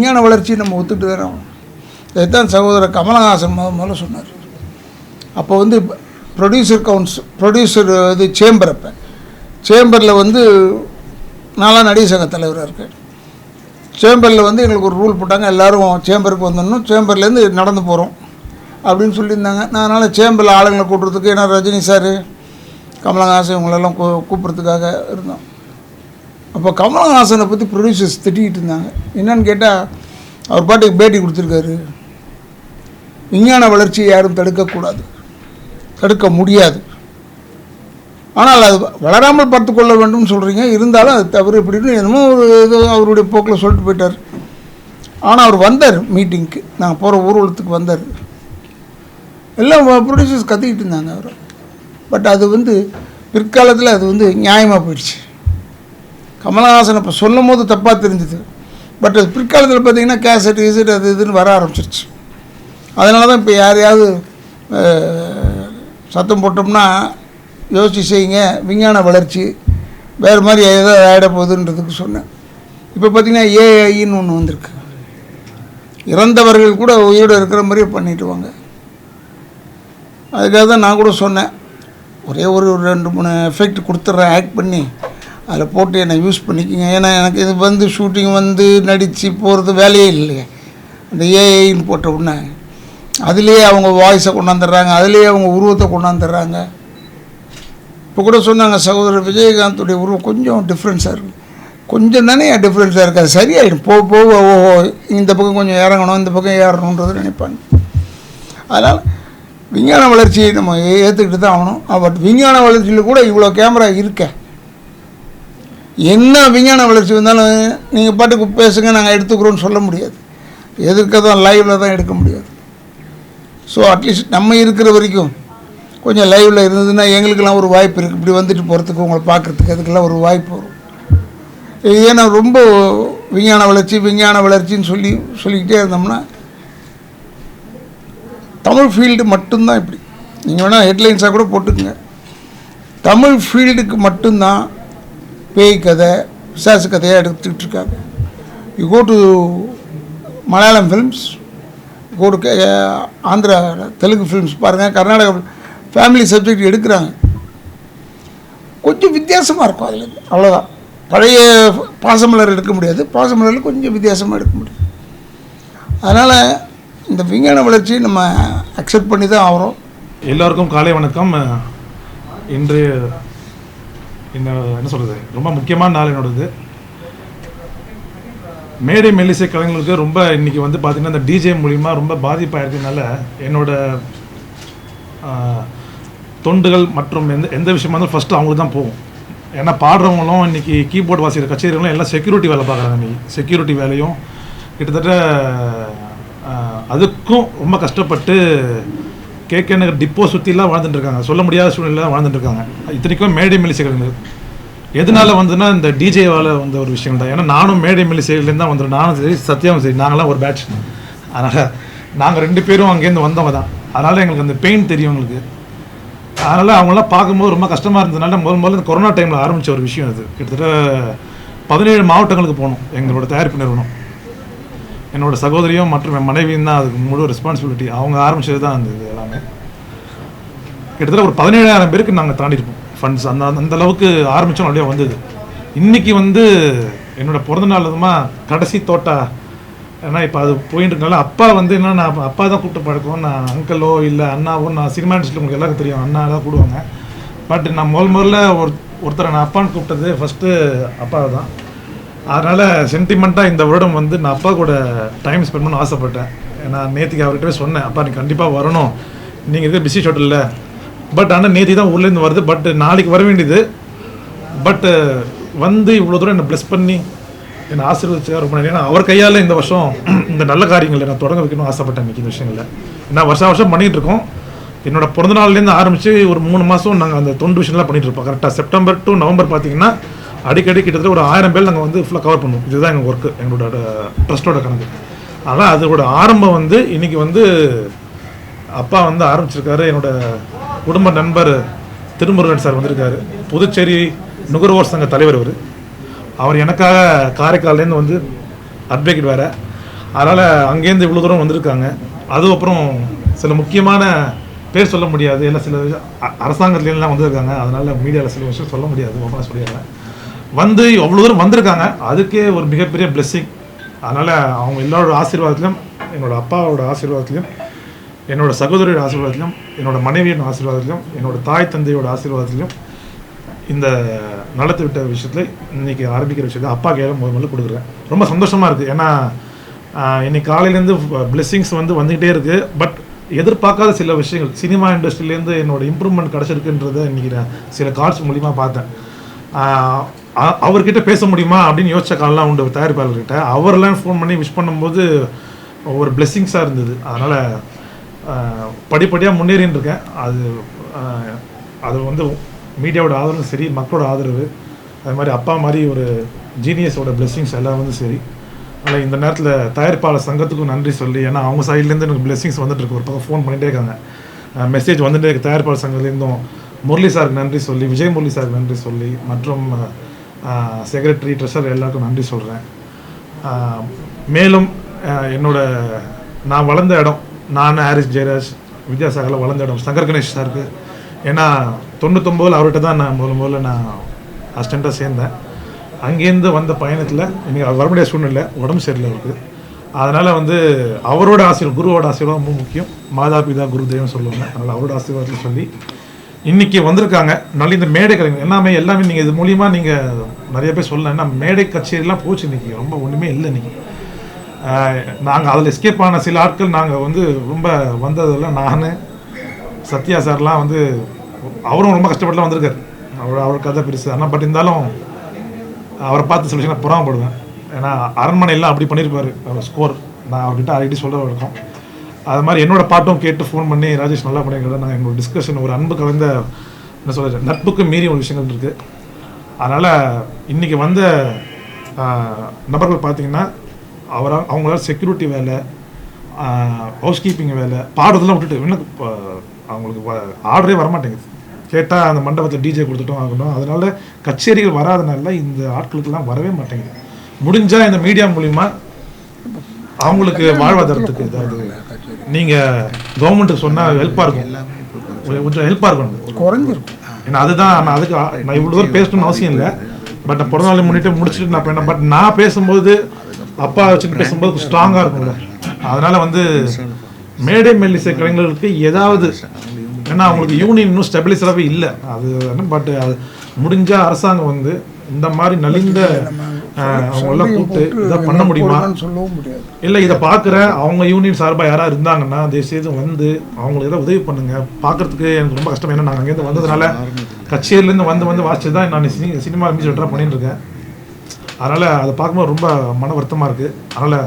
விஞ்ஞான வளர்ச்சி நம்ம ஒத்துட்டு தானே இதைத்தான் சகோதரர் கமலஹாசன் முத முதல்ல சொன்னார். அப்போ வந்து ப்ரொடியூசர் கவுன்ஸ் ப்ரொடியூசர் இது சேம்பர் அப்போ. சேம்பரில் வந்து நாலாம் நடிகர் சங்க தலைவராக இருக்கேன் சேம்பரில் வந்து எங்களுக்கு ஒரு ரூல் போட்டாங்க எல்லோரும் சேம்பருக்கு வந்துடணும் சேம்பர்லேருந்து நடந்து போகிறோம் அப்படின்னு சொல்லியிருந்தாங்க. நான் அதனால் சேம்பரில் ஆளுங்களை கூட்டுறதுக்கு ஏன்னா ரஜினி சார் கமலஹாசன் இவங்களெல்லாம் கூ கூப்பிட்றதுக்காக இருந்தோம். அப்போ கமலஹாசனை பற்றி ப்ரொடியூசர்ஸ் திட்டிக்கிட்டு இருந்தாங்க. என்னன்னு கேட்டால் அவர் பாட்டுக்கு பேட்டி கொடுத்துருக்காரு. விஞ்ஞான வளர்ச்சியை யாரும் தடுக்கக்கூடாது. தடுக்க முடியாது. ஆனால் அது வளராமல் பார்த்து கொள்ள வேண்டும் சொல்கிறீங்க இருந்தாலும் அது தவறு. இப்படின்னு என்னமோ ஒரு இது அவருடைய போக்கில் சொல்லிட்டு போயிட்டார். ஆனால் அவர் வந்தார் மீட்டிங்க்கு. நாங்கள் போகிற ஊர்வலத்துக்கு வந்தார். எல்லாம் ப்ரொடியூசர்ஸ் கற்றுக்கிட்டு இருந்தாங்க அவர். பட் அது வந்து பிற்காலத்தில் அது வந்து நியாயமாக போயிடுச்சு. கமலஹாசன் இப்போ சொல்லும் போது தப்பாக தெரிஞ்சுது. பட் அது பிற்காலத்தில் பார்த்தீங்கன்னா கேசட் கீசட் அது இதுன்னு வர ஆரம்பிச்சிருச்சு. அதனால தான் இப்போ யாரையாவது சத்தம் போட்டோம்னா யோசிச்சு செய்யுங்க. விஞ்ஞான வளர்ச்சி வேறு மாதிரி ஏதோ ஆகிட போகுதுன்றதுக்கு சொன்னேன். இப்போ பார்த்தீங்கன்னா ஏஐன்னு ஒன்று வந்திருக்கு. இறந்தவர்கள் கூட உயிரோடு இருக்கிற மாதிரியே பண்ணிட்டு வாங்க. அதுக்காக தான் நான் கூட சொன்னேன். ஒரே ஒரு ஒரு ரெண்டு மூணு எஃபெக்ட் கொடுத்துட்றேன் ஆக்ட் பண்ணி. அதில் போட்டு என்னை யூஸ் பண்ணிக்கோங்க. ஏன்னா எனக்கு இது வந்து ஷூட்டிங் வந்து நடித்து போகிறது வேலையே இல்லைங்க. அந்த ஏஐன்னு போட்ட உடனே அதுலேயே அவங்க வாய்ஸை கொண்டாந்துடுறாங்க. அதுலேயே அவங்க உருவத்தை கொண்டாந்துடுறாங்க. இப்போ கூட சொன்னாங்க சகோதரர் விஜயகாந்துடைய உருவம் கொஞ்சம் டிஃப்ரென்ஸாக இருக்குது கொஞ்சம் தானே டிஃப்ரென்ஸாக இருக்குது அது சரியாயிடும். போக போக ஓஹோ இந்த பக்கம் கொஞ்சம் இறங்கணும் இந்த பக்கம் ஏறணுன்றது நினைப்பாங்க. அதனால் விஞ்ஞான வளர்ச்சியை நம்ம ஏற்றுக்கிட்டு தான் ஆகணும். பட் விஞ்ஞான வளர்ச்சியில் கூட இவ்வளோ கேமரா இருக்கேன் என்ன விஞ்ஞான வளர்ச்சி வந்தாலும் நீங்கள் பாட்டுக்கு பேசுங்க நாங்கள் எடுத்துக்கிறோன்னு சொல்ல முடியாது. எதிர்க்க தான் லைவில் தான் எடுக்க முடியாது. ஸோ அட்லீஸ்ட் நம்ம இருக்கிற வரைக்கும் கொஞ்சம் லைவில் இருந்ததுன்னா எங்களுக்கெல்லாம் ஒரு வாய்ப்பு இருக்குது இப்படி வந்துட்டு போகிறதுக்கு உங்களை பார்க்குறதுக்கு அதுக்கெல்லாம் ஒரு வாய்ப்பு வரும். இதே நான் ரொம்ப விஞ்ஞான வளர்ச்சி விஞ்ஞான வளர்ச்சின்னு சொல்லி சொல்லிக்கிட்டே இருந்தோம்னா தமிழ் ஃபீல்டு மட்டும்தான் இப்படி. நீங்கள் வேணால் ஹெட்லைன்ஸாக கூட போட்டுக்கோங்க. தமிழ் ஃபீல்டுக்கு மட்டும்தான் பேய் கதை பிசாசு கதையாக எடுத்துக்கிட்டு இருக்காங்க. You go to Malayalam films go to Andhra Telugu films பாருங்கள் கர்நாடகா ஃபேமிலி சப்ஜெக்ட் எடுக்கிறாங்க. கொஞ்சம் வித்தியாசமாக இருக்கும் அதில் அவ்வளோதான் பழைய பாசமலர் எடுக்க முடியாது பாசமலரில் கொஞ்சம் வித்தியாசமாக எடுக்க முடியும். அதனால் இந்த விஞ்ஞான வளர்ச்சியை நம்ம அக்செப்ட் பண்ணி தான் ஆகிறோம் எல்லோருக்கும் காலை வணக்கம். இன்று என்ன என்ன சொல்கிறது ரொம்ப முக்கியமான நாள் என்னோடது. மேடை மெல்லிசை கலைஞர்களுக்கு ரொம்ப இன்றைக்கி வந்து பார்த்தீங்கன்னா இந்த டிஜே மூலிமா ரொம்ப பாதிப்பாயிருக்கனால என்னோட தொண்டுகள் மற்றும் எந்த எந்த விஷயமா இருந்தாலும் ஃபஸ்ட்டு அவங்களுக்கு தான் போகும். ஏன்னா பாடுறவங்களும் இன்னைக்கு கீபோர்டு வாசிக்கிற கச்சேரிகளும் எல்லாம் செக்யூரிட்டி வேலை பார்க்குறாங்க இன்றைக்கி செக்யூரிட்டி வேலையும் கிட்டத்தட்ட அதுக்கும் ரொம்ப கஷ்டப்பட்டு கேகே நகர் டிப்போ சுற்றிலாம் வாழ்ந்துட்டுருக்காங்க. சொல்ல முடியாத சூழ்நிலையில் வாழ்ந்துட்டு இத்தனைக்கும் மேடை மெலிசைகள் எதனால வந்துன்னா இந்த டிஜேவால் வந்த ஒரு விஷயம் தான். ஏன்னா நானும் மேடை மெலிசைகள்லேருந்து தான் வந்துடும் நானும் சரி சத்யாவும் சரி நாங்களாம் ஒரு பேட்ச் அதனால் நாங்கள் ரெண்டு பேரும் அங்கேருந்து வந்தவங்க தான். அதனால் எங்களுக்கு அந்த பெயின் தெரியும் எங்களுக்கு. அதனால் அவங்களாம் பார்க்கும்போது ரொம்ப கஷ்டமாக இருந்ததுனால முதல் முதல்ல இந்த கொரோனா டைமில் ஆரம்பித்த ஒரு விஷயம் அது. கிட்டத்தட்ட பதினேழு மாவட்டங்களுக்கு போகணும் எங்களோட தயாரிப்பு நிறுவனம். என்னோட சகோதரியும் மற்றும் என் மனைவியும் தான் அதுக்கு முழு ரெஸ்பான்சிபிலிட்டி அவங்க ஆரம்பிச்சது தான் அந்த இது எல்லாமே. கிட்டத்தட்ட ஒரு பதினேழாயிரம் பேருக்கு நாங்கள் தாண்டிருப்போம் ஃபண்ட்ஸ் அந்த அந்த- அந்த அளவுக்கு ஆரம்பித்தோம் அப்படியே வந்தது. இன்னைக்கு வந்து என்னோட பிறந்த நாள் அதுமா கடைசி தோட்டா. ஏன்னா இப்போ அது போயிட்டு இருக்கனால அப்பா வந்து என்ன நான் அப்பா தான் கூப்பிட்டு பழக்கம். நான் அங்கிளோ இல்லை அண்ணாவோ நான் சினிமா இண்டஸ்ட்ரியில் உங்களுக்கு எல்லாருக்கும் தெரியும். அண்ணா தான் கூடுவாங்க பட் நான் முதல் முதல்ல ஒரு ஒருத்தரை நான் அப்பான்னு கூப்பிட்டது ஃபஸ்ட்டு அப்பா தான். அதனால் சென்டிமெண்ட்டாக இந்த வருடம் வந்து நான் அப்பா கூட டைம் ஸ்பெண்ட் பண்ண ஆசைப்பட்டேன். நான் நேற்றுக்கு அவர்கிட்ட சொன்னேன் அப்பா நீ கண்டிப்பாக வரணும். நீங்கள் இது பிஸி ஷெட்யூலில் பட் ஆனால் நேத்தி தான் ஊர்லேருந்து வருது. பட் நாளைக்கு வர வேண்டியது. பட்டு வந்து இவ்வளோ தூரம் என்னை ப்ளஸ் பண்ணி என்னை ஆசீர்வதிச்சு ரொம்ப நன்றி. ஏன்னா அவர் கையால் இந்த வருஷம் இந்த நல்ல காரியங்களை நான் தொடங்க வைக்கணும்னு ஆசைப்பட்டேன் இந்த விஷயங்களில். நான் வருஷம் வருஷம் பண்ணிகிட்டு இருக்கோம். என்னோட பிறந்தநாள்லேருந்து ஆரம்பித்து ஒரு மூணு மாதம் நாங்கள் அந்த தொண்டு விஷயம்லாம் பண்ணிகிட்டு இருப்போம். கரெக்டாக செப்டம்பர் டு நவம்பர் பார்த்தீங்கன்னா அடிக்கடி கிட்டத்தட்ட ஒரு ஆயிரம் பேர் நாங்கள் வந்து ஃபுல்லாக கவர் பண்ணுவோம். இதுதான் எங்கள் ஒர்க்கு எங்களோட ட்ரஸ்ட்டோட கணக்கு. அதனால் அதோட ஆரம்பம் வந்து இன்றைக்கி வந்து அப்பா வந்து ஆரம்பிச்சிருக்காரு. என்னோட குடும்ப நண்பர் திருமுருகன் சார் வந்திருக்காரு. புதுச்சேரி நுகர்வோர் சங்க தலைவர் அவர் அவர் எனக்காக காரைக்கால்லேருந்து வந்து அட்வொகேட் வேறு. அதனால் அங்கேருந்து இவ்வளோ தூரம் வந்திருக்காங்க. அதுக்கப்புறம் சில முக்கியமான பேர் சொல்ல முடியாது. எல்லாம் சில அ- அரசாங்கத்துலேருந்துலாம் வந்திருக்காங்க. அதனால் மீடியாவில் சில விஷயம் சொல்ல முடியாது. ஓப்பனாக சொல்லிடுறேன் வந்து அவ்வளோ தூரம் வந்திருக்காங்க. அதுக்கே ஒரு மிகப்பெரிய பிளெஸ்ஸிங் அதனால் அவங்க எல்லாரோட ஆசீர்வாதத்திலும் என்னோடய அப்பாவோட ஆசீர்வாதத்திலும் என்னோடய சகோதரியோட ஆசீர்வாதத்திலும் என்னோட மனைவியின் ஆசீர்வாதத்திலும் என்னோடய தாய் தந்தையோட ஆசீர்வாதத்திலும் இந்த நடத்தி விட்ட விஷயத்தில் இன்றைக்கி ஆரம்பிக்கிற விஷயத்தை அப்பா கையில் முதல் முதல்ல கொடுக்குறேன். ரொம்ப சந்தோஷமாக இருக்குது ஏன்னா இன்றைக்கி இன்னைக்கு காலையிலேருந்து பிளெஸ்ஸிங்ஸ் வந்து வந்துக்கிட்டே இருக்குது பட் எதிர்பார்க்காத சில விஷயங்கள் சினிமா இண்டஸ்ட்ரியிலேருந்து என்னோட இம்ப்ரூவ்மெண்ட் கிடச்சிருக்குன்றதை இன்றைக்கி நான் சில கால்ஸ் மூலிமா பார்த்தேன். அவர்கிட்ட பேச முடியுமா அப்படின்னு யோசிச்ச காலம்லாம் உண்டு தயாரிப்பாளர்கிட்ட. அவர்லாம் ஃபோன் பண்ணி விஷ் பண்ணும்போது ஒரு பிளெஸ்ஸிங்ஸாக இருந்தது. அதனால் படிப்படியாக முன்னேறின்னு இருக்கேன் அது அது வந்து மீடியாவோட ஆதரவும் சரி மக்களோட ஆதரவு. அது மாதிரி அப்பா மாதிரி ஒரு ஜீனியஸோட பிளெஸ்ஸிங்ஸ் எல்லாம் வந்து சரி. ஆனால் இந்த நேரத்தில் தயாரிப்பாளர் சங்கத்துக்கும் நன்றி சொல்லி ஏன்னா அவங்க சைட்லேருந்து எனக்கு பிளெஸ்ஸிங்ஸ் வந்துட்டு இருக்கு ஒரு பக்கம் ஃபோன் பண்ணிகிட்டே இருக்காங்க. மெசேஜ் வந்துட்டே இருக்கு. தயாரிப்பாளர் சங்கத்துலேருந்தும் முரளி சாருக்கு நன்றி சொல்லி விஜய் முரளி சாருக்கு நன்றி சொல்லி மற்றும் செக்ரட்டரி ட்ரெஷர் எல்லாருக்கும் நன்றி சொல்கிறேன் மேலும் என்னோட நான் வளர்ந்த இடம் நான் ஹாரிஸ் ஜெயராஜ் வித்யாசாகரில் வளர்ந்த இடம் சங்கர் கணேஷ் சாருக்கு ஏன்னா தொண்ணூத்தொம்போதில் அவர்கிட்ட தான் நான் முதல்ல முதல்ல நான் அஸ்டண்ட்டாக சேர்ந்தேன். அங்கேருந்து வந்த பயணத்தில் இன்னைக்கு அவர் வர முடியாத சூழ்நிலை உடம்பு சரியில்லை அவருக்கு. அதனால் வந்து அவரோட ஆசீர்வாதம் குருவோட ஆசீர்வாதம் ரொம்ப முக்கியம். மாதா பிதா குரு தெய்வம் சொல்லுவாங்க. அதனால் அவரோட ஆசீர்வாதத்தில் சொல்லி இன்னைக்கு வந்திருக்காங்க நல்ல இந்த மேடை கலைஞர். எல்லாமே எல்லாமே நீங்கள் இது மூலியமாக நீங்கள் நிறைய பேர் சொல்லலாம். ஏன்னா மேடை கச்சேரிலாம் போச்சு இன்னைக்கு. ரொம்ப ஒன்றுமே இல்லை இன்னைக்கு. நாங்கள் அதில் எஸ்கேப் ஆன சில ஆட்கள் நாங்கள் வந்து ரொம்ப வந்ததெல்லாம் நான் சத்யா சார்லாம் வந்து அவரும் ரொம்ப கஷ்டப்பட்டுலாம் வந்திருக்காரு. அவர் அவர் கதை பெருசு. ஆனால் பட் இருந்தாலும் அவரை பார்த்து சொல்லி நான் புறாமப்படுவேன். ஏன்னா அரண்மனையெல்லாம் அப்படி பண்ணியிருப்பார். அவர் ஸ்கோர் நான் அவர்கிட்ட அடிக்கடி சொல்கிற வழக்கம். அது மாதிரி என்னோட பாட்டும் கேட்டு ஃபோன் பண்ணி ராஜேஷ் நல்லா பண்ணிக்கிறத நாங்கள் எங்களோட டிஸ்கஷன் ஒரு அன்பு கலந்த என்ன சொல்கிறது நட்புக்கு மீறி ஒரு விஷயங்கள் இருக்குது அதனால் இன்றைக்கி வந்த நபர்கள் பார்த்தீங்கன்னா அவரால் அவங்களால செக்யூரிட்டி வேலை ஹவுஸ் கீப்பிங் வேலை பாடுறதெல்லாம் விட்டுட்டு இன்னும் இப்போ அவங்களுக்கு ஆர்டரே வரமாட்டேங்குது. கேட்டால் அந்த மண்டபத்தில் டிஜே கொடுத்துட்டோம் ஆகணும். அதனால கச்சேரிகள் வராதனால இந்த ஆட்களுக்கெல்லாம் வரவே மாட்டேங்குது. முடிஞ்சால் இந்த மீடியா மூலிமா அவங்களுக்கு வாழ்வாதாரத்துக்கு ஏதாவது நீங்கள் கவர்மெண்ட்டுக்கு சொன்னால் ஹெல்ப்பாக இருக்கும். கொஞ்சம் ஹெல்ப்பாக இருக்கணும் குறைஞ்சிருக்கும். ஏன்னா அதுதான் நான் அதுக்கு நான் இவ்வளோ தூரம் பேசணும்னு அவசியம் இல்லை. பட் நான் பிறந்த நாள் முன்னிட்டு முடிச்சுட்டு நான் பண்ணேன் பட் நான் பேசும்போது அப்பா வச்சுட்டு பேசும்போது ஸ்ட்ராங்காக இருக்கும்ல. அதனால வந்து மேடை மெல்லிசை கலைஞர்களுக்கு ஏதாவது ஏன்னா அவங்களுக்கு யூனியன் இன்னும் ஸ்டெபிலைஸராகவே இல்லை. அது பட் அது முடிஞ்சா அரசாங்கம் வந்து இந்த மாதிரி நலிந்த ஆஹ், அவங்களெல்லாம் கூப்பிட்டு இதை பண்ண முடியுமா? சொல்லவும் முடியாது. இல்லை இதை பார்க்குற அவங்க யூனியன் சார்பாக யாராவது இருந்தாங்கன்னா தயவுசெய்து வந்து அவங்களுக்கு ஏதாவது உதவி பண்ணுங்க. பார்க்கறதுக்கு எனக்கு ரொம்ப கஷ்டம். ஏன்னா நாங்கள் அங்கேருந்து வந்ததுனால கச்சேரிலேருந்து வந்து வந்து வாசிச்சு தான் நான் சினி சினிமா மியூசிக் ட்ரா பண்ணிட்டு இருக்கேன். அதனால் அதை பார்க்கும்போது ரொம்ப மன வருத்தமாக இருக்குது அதனால்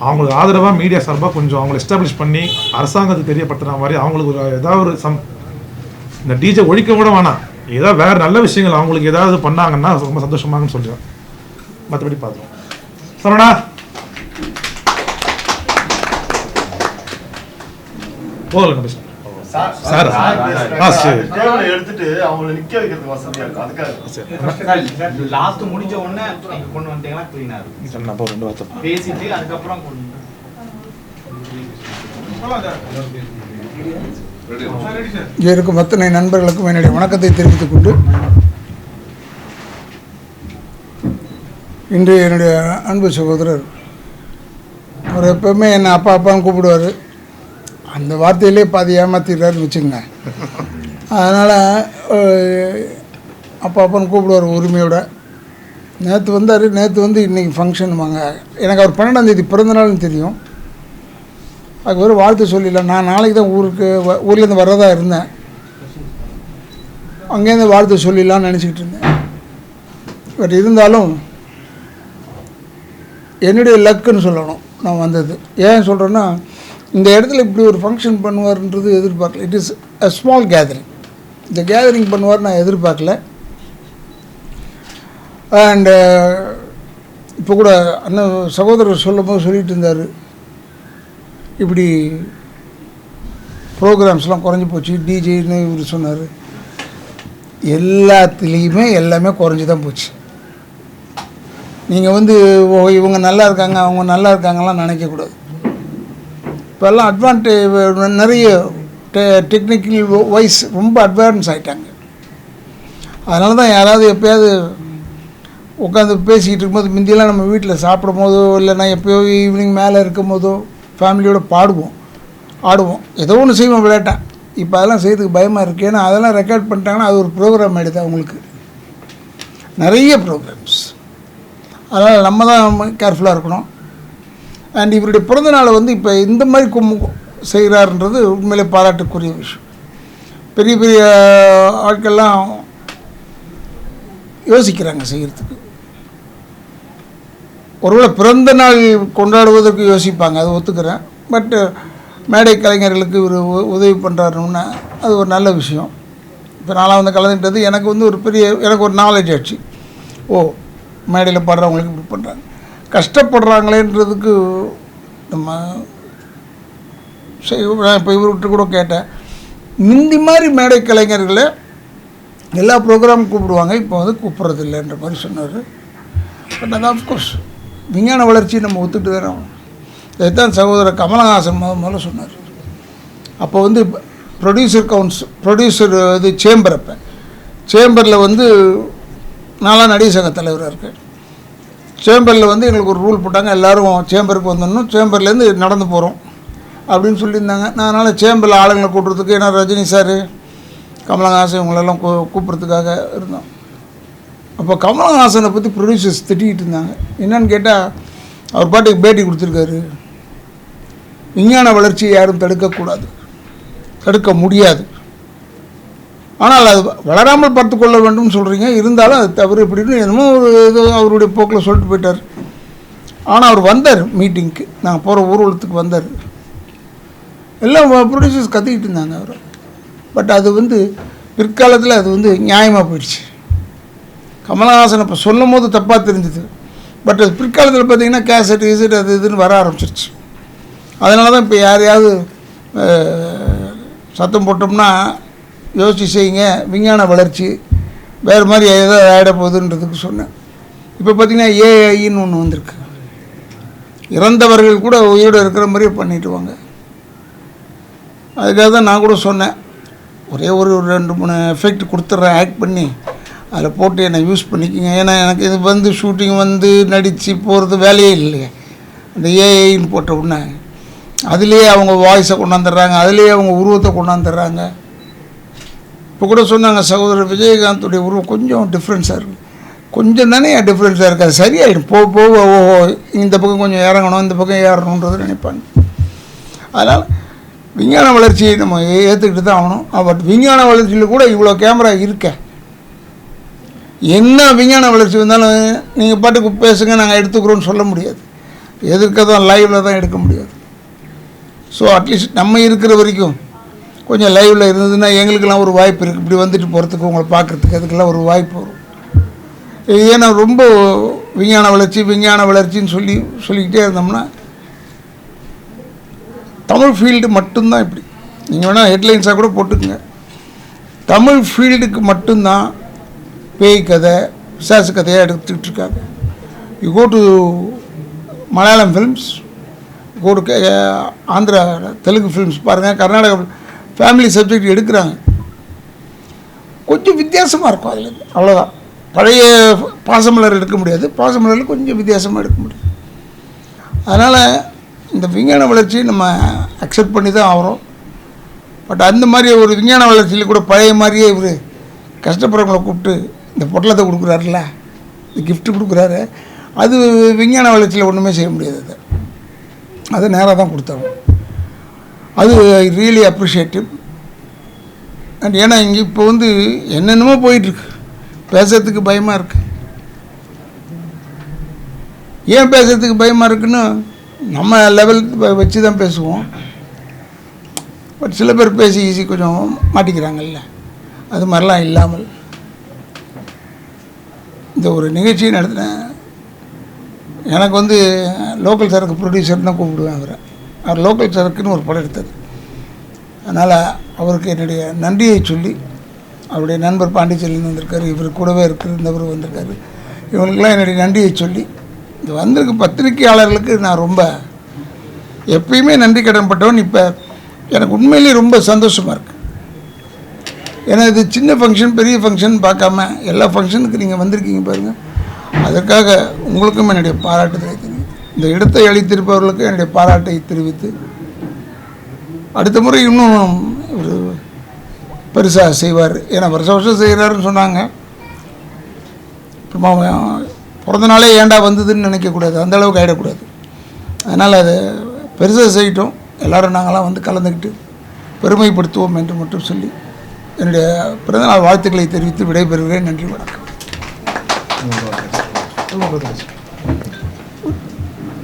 அவங்களுக்கு ஆதரவாக மீடியா சார்பாக கொஞ்சம் அவங்களை எஸ்டாப்ளிஷ் பண்ணி அரசாங்கத்துக்கு தெரியப்படுத்துகிற மாதிரி அவங்களுக்கு ஒரு ஏதாவது ஒரு சம் இந்த டிஜே ஒழிக்க கூட வேணாம். ஏதாவது வேறு நல்ல விஷயங்கள் அவங்களுக்கு ஏதாவது பண்ணாங்கன்னா ரொம்ப சந்தோஷமாகன்னு சொல்கிறேன் மற்றபடி பார்த்துருவோம். சரவணா. போகல கணேஷ். சார் சார் ஆ சரி. டேபிளை எடுத்துட்டு அவங்கள நிக்க வைக்கிறதுக்கு வசதியா இருக்கும். அதுக்காக. லாஸ்ட் முடிஞ்ச உடனே நீங்க கொண்டு வந்தீங்கன்னா கிளீனா இருக்கும் சரி, நான் அப்போ ரெண்டு வார்த்தை பேசிட்டு அதுக்கப்புறம் கொண்டு இங்கே இருக்கும் அத்தனை நண்பர்களுக்கும் என்னுடைய வணக்கத்தை தெரிவித்துக் கொண்டு இன்று என்னுடைய அன்பு சகோதரர் அவர் எப்பவுமே என்னை அப்பா அப்பான்னு கூப்பிடுவார். அந்த வார்த்தையிலே பாதி ஏமாத்திடுறாருன்னு வச்சுக்கோங்க. அதனால் அப்பா அப்பான்னு கூப்பிடுவார் உரிமையோட. நேற்று வந்தார் நேற்று வந்து இன்றைக்கி ஃபங்க்ஷன் வாங்க. எனக்கு அவர் பன்னெண்டாந்தேதி பிறந்தநாள்னு தெரியும். அதுக்கு ஒரு வாழ்த்து சொல்லிடலாம். நான் நாளைக்கு தான் ஊருக்கு ஊர்லேருந்து வர்றதா இருந்தேன். அங்கேருந்து வாழ்த்து சொல்லிடலாம்னு நினச்சிக்கிட்டு இருந்தேன். பட் இருந்தாலும் என்னுடைய லக்குன்னு சொல்லணும். நான் வந்தது. ஏன் சொல்கிறேன்னா இந்த இடத்துல இப்படி ஒரு ஃபங்க்ஷன் பண்ணுவார்ன்றது எதிர்பார்க்கல. It is a small gathering இந்த கேதரிங் பண்ணுவார் நான் எதிர்பார்க்கல. அண்டு uh, இப்போ கூட அண்ணன் சகோதரர் சொல்லும்போது சொல்லிட்டு இருந்தார். இப்படி ப்ரோக்ராம்ஸ்லாம் குறைஞ்சி போச்சு. டிஜேன்னு இவர் சொன்னார். எல்லாத்துலேயுமே எல்லாமே குறைஞ்சி தான் போச்சு. நீங்கள் வந்து ஓ இவங்க நல்லா இருக்காங்க அவங்க நல்லா இருக்காங்கலாம் நினைக்கக்கூடாது இப்போல்லாம் அட்வான்டேஜ் நிறைய டெ டெக்னிக்கல் வைஸ் ரொம்ப அட்வான்ஸ் ஆகிட்டாங்க அதனால தான் யாராவது எப்பயாவது உட்காந்து பேசிக்கிட்டு இருக்கும்போது முந்தியெல்லாம் நம்ம வீட்டில் சாப்பிடும் போதோ இல்லைன்னா எப்போயோ ஈவினிங் மேலே இருக்கும் போதோ ஃபேமிலியோடு பாடுவோம். ஆடுவோம். ஏதோ ஒன்று செய்வோம் விளையாட்டா. இப்போ அதெல்லாம் செய்யறதுக்கு பயமாக இருக்குது ஏன்னா அதெல்லாம் ரெக்கார்ட் பண்ணிட்டாங்கன்னா அது ஒரு ப்ரோக்ராம் ஆகிடுது அவங்களுக்கு. நிறைய ப்ரோக்ராம்ஸ் அதனால் நம்ம தான் கேர்ஃபுல்லாக இருக்கணும். அண்ட் இவருடைய பிறந்த நாளை வந்து இப்போ இந்த மாதிரி கும் செய்கிறாருன்றது உண்மையிலே பாராட்டுக்குரிய விஷயம். பெரிய பெரிய ஆட்கள்லாம் யோசிக்கிறாங்க செய்கிறதுக்கு ஒருவேளை பிறந்த நாள் கொண்டாடுவதற்கு யோசிப்பாங்க அதை ஒத்துக்கிறேன். பட்டு மேடை கலைஞர்களுக்கு இவர் உ- உதவி பண்ணுறாருன்னா அது ஒரு நல்ல விஷயம். இப்போ நான்லாம் வந்து கலந்துக்கிட்டது எனக்கு வந்து ஒரு பெரிய எனக்கு ஒரு நாலேஜ் ஆச்சு. ஓ மேடையில் பாடுறவங்களுக்கு இப்படி பண்ணுறாங்க கஷ்டப்படுறாங்களேன்றதுக்கு நம்ம சரி நான் இப்போ இவர்கிட்ட கூட கேட்டேன். முந்தி மாதிரி மேடை கலைஞர்களை எல்லா ப்ரோக்ராமும் கூப்பிடுவாங்க. இப்போ வந்து கூப்பிட்றது இல்லைன்ற மாதிரி சொன்னார். பட் அது ஆஃப்கோர்ஸ் விஞ்ஞான வளர்ச்சி நம்ம ஒத்துட்டு தானே இதைத்தான் சகோதரர் கமலஹாசன் முத முதல்ல சொன்னார். அப்போ வந்து ப்ரொடியூசர் கவுன்ஸ் ப்ரொடியூசர் இது சேம்பர் அப்போ. சேம்பரில் வந்து நான்லாம் நடிகர் சங்க தலைவராக இருக்கேன் சேம்பரில் வந்து எங்களுக்கு ஒரு ரூல் போட்டாங்க எல்லோரும் சேம்பருக்கு வந்துடணும் சேம்பர்லேருந்து நடந்து போகிறோம் அப்படின்னு சொல்லியிருந்தாங்க. நான் அதனால் சேம்பரில் ஆளுங்களை கூட்டுறதுக்கு ஏன்னா ரஜினி சார் கமலஹாசன் இவங்களெல்லாம் கூ கூப்பிட்றதுக்காக இருந்தோம். அப்போ கமலஹாசனை பற்றி ப்ரொடியூசர்ஸ் திட்டிக்கிட்டு இருந்தாங்க. என்னன்னு கேட்டால் அவர் பாட்டுக்கு பேட்டி கொடுத்துருக்காரு. விஞ்ஞான வளர்ச்சியை யாரும் தடுக்கக்கூடாது. தடுக்க முடியாது. ஆனால் அது வளராமல் பார்த்து கொள்ள வேண்டும் சொல்கிறீங்க இருந்தாலும் அது தவறு. இப்படின்னு என்னமோ ஒரு இது அவருடைய போக்கில் சொல்லிட்டு போயிட்டார். ஆனால் அவர் வந்தார் மீட்டிங்க்கு. நாங்கள் போகிற ஊர்வலத்துக்கு வந்தார். எல்லாம் ப்ரொடியூசர்ஸ் கற்றுக்கிட்டு இருந்தாங்க அவர். பட் அது வந்து பிற்காலத்தில் அது வந்து நியாயமாக போயிடுச்சு. கமலஹாசன் இப்போ சொல்லும் போது தப்பாக தெரிஞ்சுது. பட் அது பிற்காலத்தில் பார்த்தீங்கன்னா கேசட் கிசட் அது இதுன்னு வர ஆரம்பிச்சிருச்சு. அதனால தான் இப்போ யாரையாவது சத்தம் போட்டோம்னா யோசிச்சு செய்யுங்க விஞ்ஞான வளர்ச்சி வேறு மாதிரி ஏதோ ஆகிட போகுதுன்றதுக்கு சொன்னேன். இப்போ பார்த்தீங்கன்னா ஏஐன்னு ஒன்று வந்திருக்கு. இறந்தவர்கள் கூட உயிரோடு இருக்கிற மாதிரியே பண்ணிட்டு வாங்க. அதுக்காக தான் நான் கூட சொன்னேன். ஒரே ஒரு ஒரு ரெண்டு மூணு எஃபெக்ட் கொடுத்துட்றேன் ஆக்ட் பண்ணி. அதில் போட்டு என்னை யூஸ் பண்ணிக்கோங்க. ஏன்னா எனக்கு இது வந்து ஷூட்டிங் வந்து நடித்து போகிறது வேலையே இல்லையே. அந்த ஏஐன்னு போட்ட உடனே. அதுலேயே அவங்க வாய்ஸை கொண்டாந்துடுறாங்க. அதுலேயே அவங்க உருவத்தை கொண்டாந்துடுறாங்க. இப்போ கூட சொன்னாங்க சகோதரர் விஜயகாந்துடைய உருவம் கொஞ்சம் டிஃப்ரென்ஸாக இருக்குது கொஞ்சம் தானே டிஃப்ரென்ஸாக இருக்காது சரியாயிடும். போக போக ஓஹோ இந்த பக்கம் கொஞ்சம் இறங்கணும் இந்த பக்கம் ஏறணுன்றது நினைப்பாங்க. அதனால் விஞ்ஞான வளர்ச்சியை நம்ம ஏற்றுக்கிட்டு தான் ஆகணும். பட் விஞ்ஞான வளர்ச்சியில் கூட இவ்வளோ கேமரா இருக்க. என்ன விஞ்ஞான வளர்ச்சி வந்தாலும் நீங்கள் பாட்டுக்கு பேசுங்க நாங்கள் எடுத்துக்கிறோன்னு சொல்ல முடியாது. எதிர்க்க தான் லைவில் தான் எடுக்க முடியாது. ஸோ அட்லீஸ்ட் நம்ம இருக்கிற வரைக்கும் கொஞ்சம் லைவில் இருந்ததுன்னா எங்களுக்கெல்லாம் ஒரு வாய்ப்பு இருக்குது இப்படி வந்துட்டு போகிறதுக்கு உங்களை பார்க்குறதுக்கு அதுக்கெல்லாம் ஒரு வாய்ப்பு வரும். ஏன்னா ரொம்ப விஞ்ஞான வளர்ச்சி விஞ்ஞான வளர்ச்சின்னு சொல்லி சொல்லிக்கிட்டே இருந்தோம்னா தமிழ் ஃபீல்டு மட்டும்தான் இப்படி. நீங்கள் வேணால் ஹெட்லைன்ஸாக கூட போட்டுக்குங்க. தமிழ் ஃபீல்டுக்கு மட்டும்தான் பேய் கதை பிசாசு கதையாக எடுத்துக்கிட்டு இருக்காங்க. You go to Malayalam films go to Andhra Telugu films பாருங்கள் கர்நாடகா ஃபேமிலி சப்ஜெக்ட் எடுக்கிறாங்க. கொஞ்சம் வித்தியாசமாக இருக்கும் அதில் அவ்வளோதான் பழைய பாசமலர் எடுக்க முடியாது. பாசமலரில் கொஞ்சம் வித்தியாசமாக எடுக்க முடியும். அதனால் இந்த விஞ்ஞான வளர்ச்சியை நம்ம அக்செப்ட் பண்ணி தான் ஆகிறோம். பட் அந்த மாதிரி ஒரு விஞ்ஞான வளர்ச்சியில் கூட பழைய மாதிரியே இவர் கஷ்டப்படுறவங்களை கூப்பிட்டு இந்த பொட்டலத்தை கொடுக்குறாருல இந்த கிஃப்ட்டு கொடுக்குறாரு. அது விஞ்ஞான வளர்ச்சியில் ஒன்றுமே செய்ய முடியாது அது. அதை நேராக தான் கொடுத்தாங்க அது ரியலி அப்ரிஷியேட்டிவ் அண்ட் ஏன்னா இங்கே இப்போ வந்து என்னென்னமோ போயிட்டுருக்கு. பேசுறதுக்கு பயமாக இருக்குது ஏன் பேசுறதுக்கு பயமாக இருக்குன்னு நம்ம லெவல் வச்சு தான் பேசுவோம். பட் சில பேர் பேசி ஈஸி கொஞ்சம் மாட்டிக்கிறாங்கல்ல. அது மாதிரிலாம் இல்லாமல். இந்த ஒரு நிகழ்ச்சியை நடத்தினேன். எனக்கு வந்து லோக்கல் சரக்கு ப்ரொடியூசர் தான் கூப்பிடுவேன் அவரை. அவர் லோக்கல் சரக்குன்னு ஒரு படம் எடுத்தார். அதனால் அவருக்கு என்னுடைய நன்றியை சொல்லி அவருடைய நண்பர் பாண்டிச்சேரியிலேருந்து வந்திருக்காரு இவர் கூடவே இருக்கிற இருந்தவர் வந்திருக்காரு. இவங்களுக்கெல்லாம் என்னுடைய நன்றியை சொல்லி இது வந்திருக்க பத்திரிகையாளர்களுக்கு நான் ரொம்ப எப்பயுமே நன்றி கடன்பட்டவன் இப்போ எனக்கு உண்மையிலேயே ரொம்ப சந்தோஷமாக இருக்கு. ஏன்னா இது சின்ன ஃபங்க்ஷன் பெரிய ஃபங்க்ஷன் பார்க்காம எல்லா ஃபங்க்ஷனுக்கு நீங்கள் வந்திருக்கீங்க பாருங்கள் அதற்காக உங்களுக்கும் என்னுடைய பாராட்டு தெரிவித்து இந்த இடத்தை அளித்திருப்பவர்களுக்கு என்னுடைய பாராட்டை தெரிவித்து அடுத்த முறை இன்னும் ஒரு பெருசாக செய்வார். ஏன்னா வருஷம் வருஷம் செய்கிறாருன்னு சொன்னாங்க. அப்புறமா பிறந்தநாளே பிறந்த நாளே வந்ததுன்னு நினைக்கக்கூடாது. அந்த அளவுக்கு ஆகிடக்கூடாது அதனால் அதை பெருசாக செய்யட்டும். எல்லாரும் நாங்களாம் வந்து கலந்துக்கிட்டு பெருமைப்படுத்துவோம் என்று மட்டும் சொல்லி என்னுடைய பிறந்தநாள் வாழ்த்துக்களை தெரிவித்து விடைபெறுகிறேன். நன்றி வணக்கம்.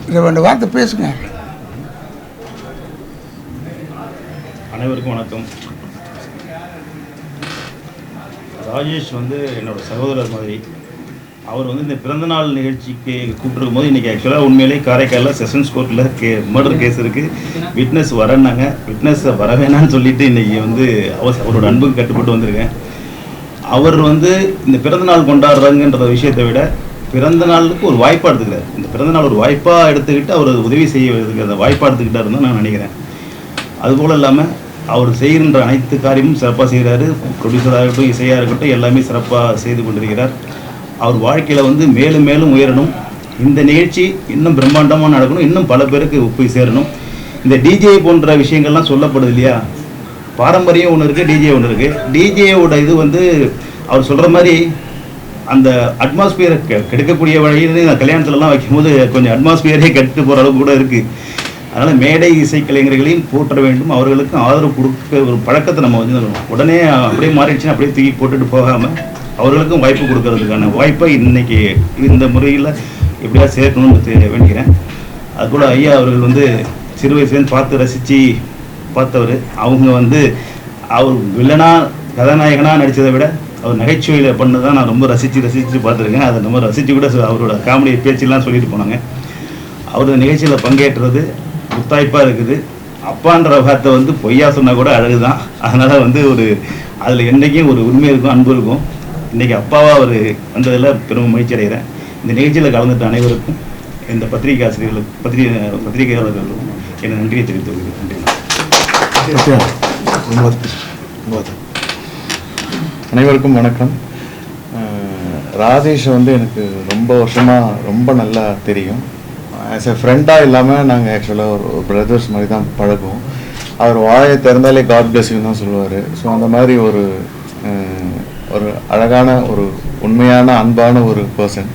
இதை ரெண்டு வார்த்தை பேசுங்க. அனைவருக்கும் வணக்கம். ராஜேஷ் வந்து என்னோட சகோதரர் மாதிரி. அவர் வந்து இந்த பிறந்தநாள் நிகழ்ச்சிக்கு கூப்பிட்டுருக்கும் போது இன்றைக்கி ஆக்சுவலாக உண்மையிலே காரைக்காலில் செஷன்ஸ் கோர்ட்டில் கே மர்டர் கேஸ் இருக்குது விட்னஸ் வரேன்னாங்க. விட்னஸை வர வேணாம்னு சொல்லிட்டு இன்றைக்கி வந்து அவர் அவரோட அன்புக்கு கட்டுப்பட்டு வந்திருக்கேன். அவர் வந்து இந்த பிறந்தநாள் கொண்டாடுறாங்கன்ற விஷயத்தை விட பிறந்த நாளுக்கு ஒரு வாய்ப்பாக எடுத்துக்கிறார். இந்த பிறந்தநாள் ஒரு வாய்ப்பாக எடுத்துக்கிட்டு அவர் உதவி செய்ய அந்த வாய்ப்பாக எடுத்துக்கிட்டாருன்னு நான் நினைக்கிறேன். அதுபோல் இல்லாமல் அவர் செய்கின்ற அனைத்து காரியமும் சிறப்பாக செய்கிறாரு ப்ரொடியூசராக இருக்கட்டும் இசையாக இருக்கட்டும் எல்லாமே சிறப்பாக செய்து கொண்டிருக்கிறார். அவர் வாழ்க்கையில் வந்து மேலும் மேலும் உயரணும். இந்த நிகழ்ச்சி இன்னும் பிரம்மாண்டமாக நடக்கணும். இன்னும் பல பேருக்கு போய் சேரணும். இந்த டிஜே போன்ற விஷயங்கள்லாம் சொல்லப்படுது இல்லையா? பாரம்பரியம் ஒன்று இருக்குது டிஜே ஒன்று இருக்குது டிஜேவோட இது வந்து அவர் சொல்கிற மாதிரி அந்த அட்மாஸ்பியரை கெடுக்கக்கூடிய வழியில் நான் கல்யாணத்துலலாம் வைக்கும்போது கொஞ்சம் அட்மாஸ்பியரே கெட்டு போகிற அளவுக்கு கூட இருக்குது அதனால் மேடை இசைக்கலைஞர்களையும் போற்ற வேண்டும். அவர்களுக்கும் ஆதரவு கொடுக்க ஒரு பழக்கத்தை நம்ம வந்து உடனே அப்படியே மாறிடுச்சுன்னா அப்படியே தூக்கி போட்டுட்டு போகாமல் அவர்களுக்கும் வாய்ப்பு கொடுக்கறதுக்கான வாய்ப்பை இன்னைக்கு இந்த முறையில் எப்படியா சேர்க்கணும்னு தெ- வேண்டிக்கிறேன். கூட ஐயா அவர்கள் வந்து சிறு வயசுலேருந்து பார்த்து ரசித்து பார்த்தவர். அவங்க வந்து அவர் வில்லனா கதாநாயகனாக நடித்ததை விட அவர் நகைச்சுவையில் பண்ணதை நான் ரொம்ப ரசித்து ரசித்து பார்த்துருக்கேன். அதை ரொம்ப ரசித்து கூட அவரோட காமெடி பேச்செல்லாம் சொல்லிட்டு போனாங்க. அவரோட நிகழ்ச்சியில் பங்கேற்றது முத்தாய்ப்பாக இருக்குது. அப்பான்ற வார்த்தை வந்து பொய்யா சொன்னால் கூட அழகு தான் அதனால் வந்து ஒரு அதில் என்றைக்கும் ஒரு உண்மை இருக்கும் அன்பு இருக்கும். இன்றைக்கி அப்பாவாக அவர் வந்ததில் பெரும் மகிழ்ச்சி அடைகிறேன். இந்த நிகழ்ச்சியில் கலந்துட்ட அனைவருக்கும் இந்த பத்திரிகை ஆசிரியர்களுக்கு பத்திரிகை பத்திரிகையாளர்களுக்கும் என் நன்றியை தெரிவித்துக் கொள்கிறேன். நன்றி. அனைவருக்கும் வணக்கம். ராஜேஷ் வந்து எனக்கு ரொம்ப வருஷமாக ரொம்ப நல்லா தெரியும். ஆஸ் எ ஃப்ரெண்டாக இல்லாமல் நாங்கள் ஆக்சுவலாக ஒரு பிரதர்ஸ் மாதிரி தான் பழகுவோம். அவர் வாயை திறந்தாலே காட் பிளஸ்யூன்னு தான் சொல்லுவார். ஸோ அந்த மாதிரி ஒரு ஒரு அழகான ஒரு உண்மையான அன்பான ஒரு பர்சன்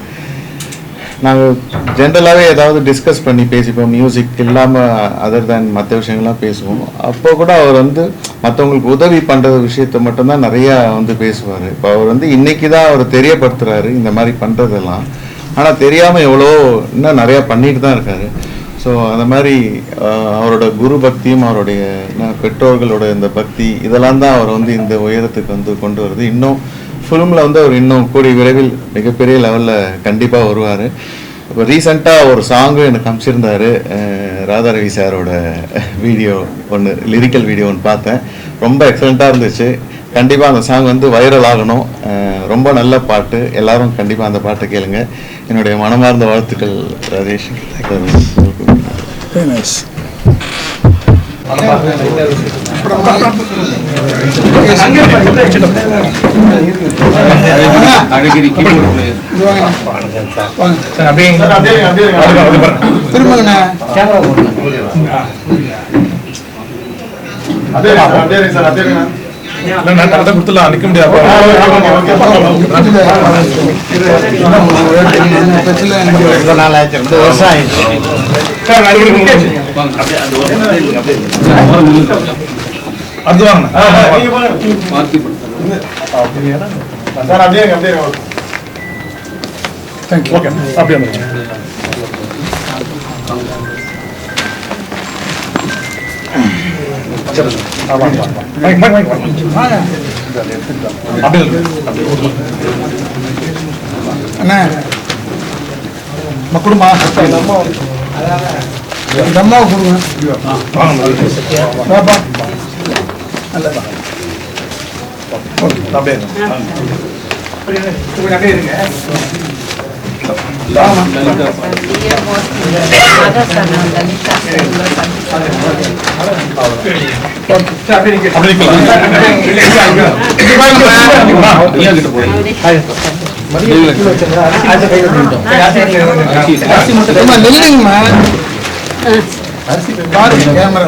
நாங்கள் ஜென்ரலாகவே ஏதாவது டிஸ்கஸ் பண்ணி பேசிப்போம். மியூசிக் இல்லாமல் அதர் தேன் மற்ற விஷயங்கள்லாம் பேசுவோம். அப்போ கூட அவர் வந்து மற்றவங்களுக்கு உதவி பண்ணுற விஷயத்த மட்டும்தான் நிறையா வந்து பேசுவார். இப்போ அவர் வந்து இன்னைக்கு தான் அவர் தெரியப்படுத்துகிறாரு இந்த மாதிரி பண்ணுறதெல்லாம் ஆனால் தெரியாமல் எவ்வளோ இன்னும் நிறையா பண்ணிட்டு தான் இருக்காரு. ஸோ அந்த மாதிரி அவரோட குரு பக்தியும் அவருடைய பெற்றோர்களோட இந்த பக்தி இதெல்லாம் தான் அவர் வந்து இந்த உயரத்துக்கு வந்து கொண்டு வருது. இன்னும் ஃபிலிமில் வந்து அவர் இன்னும் கூடிய விரைவில் மிகப்பெரிய லெவலில் கண்டிப்பாக வருவார். இப்போ ரீசெண்டாக ஒரு சாங்கும் எனக்கு அமைச்சிருந்தாரு. அஹ், ராதாரவி சாரோட வீடியோ ஒன்று லிரிக்கல் வீடியோ ஒன்று பார்த்தேன். ரொம்ப எக்ஸலண்ட்டாக இருந்துச்சு. கண்டிப்பாக அந்த சாங் வந்து வைரல் ஆகணும். ரொம்ப நல்ல பாட்டு. எல்லாரும் கண்டிப்பாக அந்த பாட்டை கேளுங்க. என்னுடைய மனமார்ந்த வாழ்த்துக்கள் வெரி நைஸ் திரும்பங்கண்ணா அப்படியே சார் முடியாது அது வாங்க. சார் அப்படியே அப்படியே இருங்க. தேங்க்யூ ஓகே அப்படியே அண்ணா. குடும்பம் இந்த அம்மாவுக்கு கொடுங்க. வாங்க பாப்பா நல்லதா அப்படியே இருங்க. அம்மா, நில்லுங்கம்மா பாருங்க கேமரா.